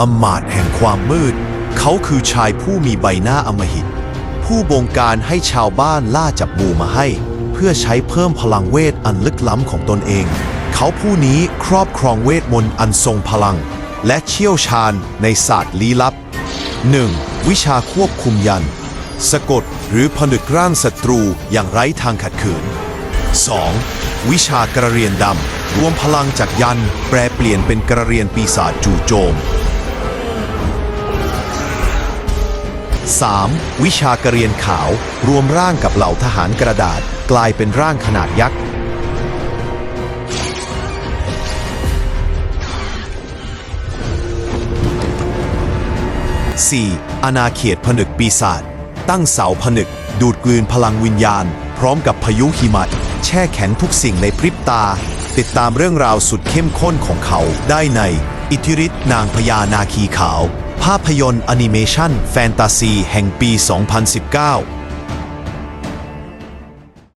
อำมาตแห่งความมืด เขาคือชายผู้มีใบหน้าอมหิต ผู้บงการให้ชาวบ้านล่าจับบูมาให้ เพื่อใช้เพิ่มพลังเวทอันลึกล้ำของตนเอง เขาผู้นี้ครอบครองเวทมนต์อันทรงพลัง และเชี่ยวชาญในศาสตร์ลี้ลับ 1. วิชาควบคุมยัน สะกดหรือผนึกร่างศัตรูอย่างไร้ทางขัดขืน 2. วิชากระเรียนดำรวมพลังจากยันแปลเปลี่ยนเป็นกระเรียนปีศาจจู่โจม 3. วิชากระเรียนขาว รวมร่างกับเหล่าทหารกระดาษ กลายเป็นร่างขนาดยักษ์ 4. อาณาเขตผนึกปีศาจตั้งเสาผนึก ดูดกลืนพลังวิญญาณ พร้อมกับพายุหิมะแช่แข็งทุกสิ่งในพริบตา ติดตามเรื่องราวสุดเข้มข้นของเขาได้ใน อิทธิฤทธิ์นางพญานาคีขาว ภาพยนตร์แอนิเมชันแฟนตาซีแห่งปี 2019